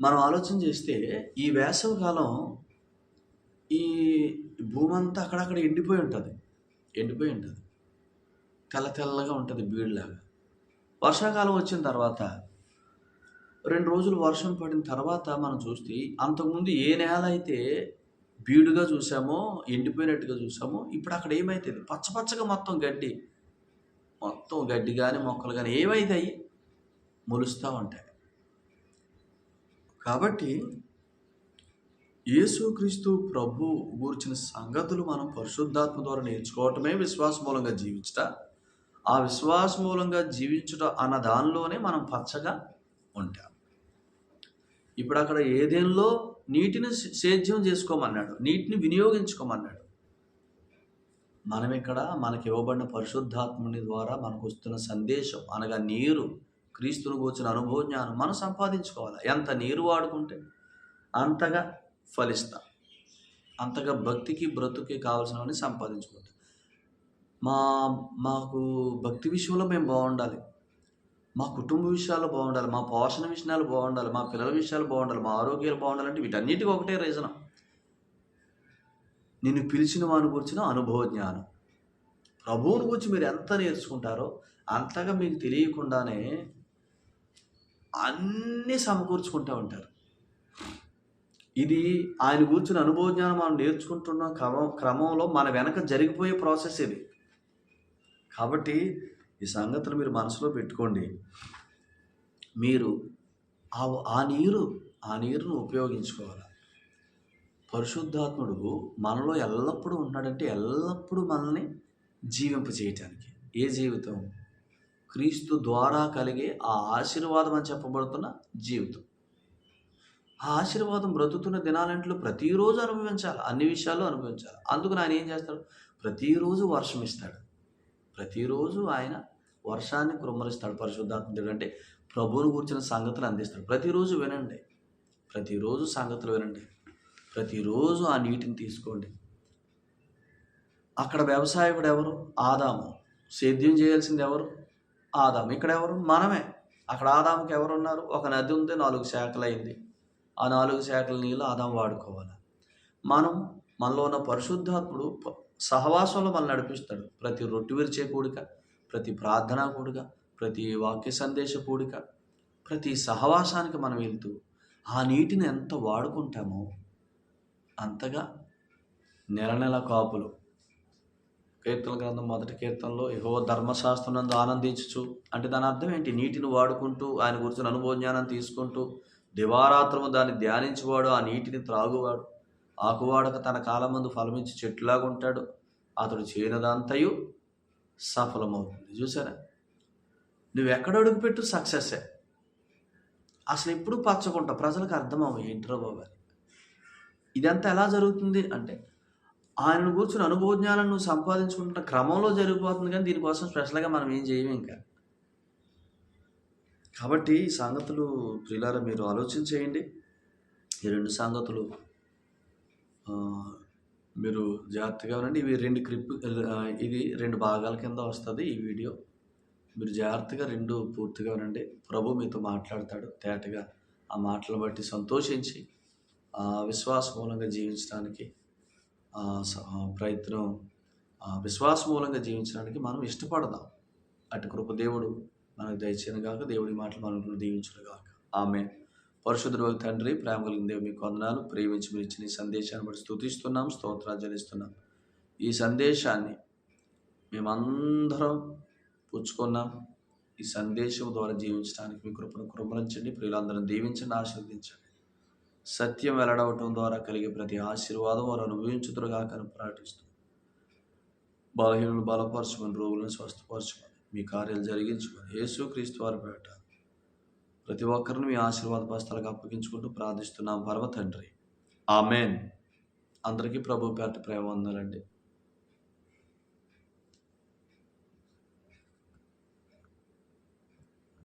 మనం ఆలోచన చేస్తే ఈ వేసవి కాలం ఈ భూమి అంతా అక్కడక్కడ ఎండిపోయి ఉంటుంది. ఎండిపోయి ఉంటుంది. తెల్ల తెల్లగా ఉంటుంది బీడులాగా. వర్షాకాలం వచ్చిన తర్వాత రెండు రోజులు వర్షం పడిన తర్వాత మనం చూస్తే అంతకుముందు ఏ నేల అయితే బీడుగా చూసామో ఎండిపోయినట్టుగా చూసామో ఇప్పుడు అక్కడ ఏమైతుంది? పచ్చపచ్చగా మొత్తం గడ్డి. మొత్తం గడ్డి కానీ మొక్కలు కానీ ఏమైతాయి మొలుస్తూ ఉంటాయి. కాబట్టి యేసుక్రీస్తు ప్రభు గూర్చిన సంగతులు మనం పరిశుద్ధాత్మ ద్వారా నేర్చుకోవటమే విశ్వాస మూలంగా జీవించట. ఆ విశ్వాస మూలంగా జీవించుట అన్న దానిలోనే మనం పచ్చగా ఉంటాం. ఇప్పుడు అక్కడ ఏదేంలో నీటిని సేద్యం చేసుకోమన్నాడు నీటిని వినియోగించుకోమన్నాడు. మనం ఇక్కడ మనకి ఇవ్వబడిన పరిశుద్ధాత్ముని ద్వారా మనకు వస్తున్న సందేశం అనగా నీరు. క్రీస్తును గోచిన అనుభవ జ్ఞానం మనం సంపాదించుకోవాలి? ఎంత నీరు వాడుకుంటే అంతగా ఫలిస్తాం. అంతగా భక్తికి బ్రతుకి కావాల్సినవన్నీ సంపాదించుకుంటాం. మా మాకు భక్తి విషయంలో మేము బాగుండాలి. మా కుటుంబ విషయాలు బాగుండాలి మా పోషణ విషయాలు బాగుండాలి మా పిల్లల విషయాలు బాగుండాలి మా ఆరోగ్యాలు బాగుండాలంటే వీటన్నిటికీ ఒకటే రీజన్. నేను పిలిచిన వాని గురించిన అనుభవ జ్ఞానం. ప్రభువుని గురించి మీరు ఎంత నేర్చుకుంటారో అంతగా మీకు తెలియకుండానే అన్నీ సమకూర్చుకుంటూ ఉంటారు. ఇది ఆయన కూర్చుని అనుభవ జ్ఞానం మనం నేర్చుకుంటున్న క్రమం క్రమంలో మన వెనక జరిగిపోయే ప్రాసెస్ ఇది. కాబట్టి ఈ సంగతులు మీరు మనసులో పెట్టుకోండి. మీరు ఆ ఆ నీరు ఆ నీరును ఉపయోగించుకోవాలి. పరిశుద్ధాత్ముడు మనలో ఎల్లప్పుడూ ఉన్నాడంటే ఎల్లప్పుడూ మనల్ని జీవింప చేయటానికి ఏ జీవితం? క్రీస్తు ద్వారా కలిగే ఆ ఆశీర్వాదం అని చెప్పబడుతున్న జీవితం. ఆ ఆశీర్వాదం బ్రతుకుతున్న దినాలంట్లో ప్రతిరోజు అనుభవించాలి. అన్ని విషయాలు అనుభవించాలి. అందుకు ఆయన ఏం చేస్తాడు? ప్రతిరోజు వర్షం ఇస్తాడు. ప్రతిరోజు ఆయన వర్షాన్ని కుమ్మరిస్తాడు పరిశుద్ధాత్మడు అంటే ప్రభువును కూర్చున్న సంగతులు అందిస్తాడు. ప్రతిరోజు వినండి. ప్రతిరోజు సంగతులు వినండి. ప్రతిరోజు ఆ నీటిని తీసుకోండి. అక్కడ వ్యవసాయకుడు ఎవరు? ఆదాము. సేద్యం చేయాల్సింది ఎవరు? ఆదాము. ఇక్కడ ఎవరు? మనమే. అక్కడ ఆదాముకి ఎవరున్నారు ఒక నది ఉంది నాలుగు శాఖలు అయింది. ఆ నాలుగు శాఖల నీళ్ళు ఆదాం వాడుకోవాలి. మనం మనలో ఉన్న పరిశుద్ధాత్ముడు సహవాసంలో మనల్ని నడిపిస్తాడు. ప్రతి రొట్టి విరిచే కూడిక ప్రతి ప్రార్థనా కూడిక ప్రతి వాక్య సందేశ కూడిక ప్రతి సహవాసానికి మనం వెళ్తూ ఆ నీటిని ఎంత వాడుకుంటామో అంతగా నెల నెల కాపులు కీర్తన గ్రంథం మొదటి కీర్తనలో యహో ధర్మశాస్త్రం నందు ఆనందించచ్చు అంటే దాని అర్థం ఏంటి? నీటిని వాడుకుంటూ ఆయన గురించిన అనుభవ జ్ఞానం తీసుకుంటూ దివారాత్రము దాన్ని ధ్యానించేవాడు ఆ నీటిని త్రాగువాడు. ఆకువాడక తన కాలం ముందు ఫలమించి చెట్టులాగా ఉంటాడు. అతడు చేయనదంతయు సఫలమవుతుంది. చూసారా నువ్వు ఎక్కడ అడుగుపెట్టు సక్సెస్సే. అసలు ఎప్పుడు పచ్చకుంటా ప్రజలకు అర్థమవు అవ్వ బాబు ఇదంతా ఎలా జరుగుతుంది అంటే ఆయన కూర్చుని అనుభవ జ్ఞానం నువ్వు సంపాదించుకుంటున్న క్రమంలో జరిగిపోతుంది కానీ దీనికోసం స్పెషల్గా మనం ఏం చేయము ఇంకా? కాబట్టి ఈ సంగతులు ప్రియులారా మీరు ఆలోచన చేయండి. ఈ రెండు సంగతులు మీరు జాగ్రత్తగా ఉండండి. ఇవి రెండు క్లిప్ ఇది రెండు భాగాల కింద వస్తుంది ఈ వీడియో. మీరు జాగ్రత్తగా రెండు పూర్తిగా ఉండండి. ప్రభు మీతో మాట్లాడతాడు. తేటగా ఆ మాటలు బట్టి సంతోషించి ఆ విశ్వాస మూలంగా జీవించడానికి ప్రయత్నం ఆ విశ్వాస మూలంగా జీవించడానికి మనం ఇష్టపడదాం. అటు కృప దేవుడు మనకు దయచేయను గాక దేవుడి మాటలు మనకు దీవించును గాక ఆమె పరిశుద్ధుడు తండ్రి ప్రేమ కలిగిన దేవుడు మీకు వందనాలు. ప్రేమించి మీరు ఇచ్చిన ఈ సందేశాన్ని బట్టి స్థుతిస్తున్నాం స్తోత్రాలు చెల్లిస్తున్నాం. ఈ సందేశాన్ని మేమందరం పుచ్చుకున్నాం. ఈ సందేశం ద్వారా జీవించడానికి మీ కృపను కృపరించండి ప్రియులందరం దీవించండి ఆశీర్వదించండి. సత్యం వెల్లడవటం ద్వారా కలిగే ప్రతి ఆశీర్వాదం వారు అనుభవించుతురుగాక కను ప్రార్థిస్తూ బలహీనులు బలపరచుకొని రోగులను స్వస్థపరచుకొని మీ కార్యాలు జరిగించుకొని యేసు క్రీస్తు వారి పేట ప్రతి ఒక్కరిని మీ ఆశీర్వాద పస్తాలకు అప్పగించుకుంటూ ప్రార్థిస్తున్నాం. పర్వ తండ్రి ఆమెన్. అందరికీ ప్రభు పేట ప్రేమ వందలండి.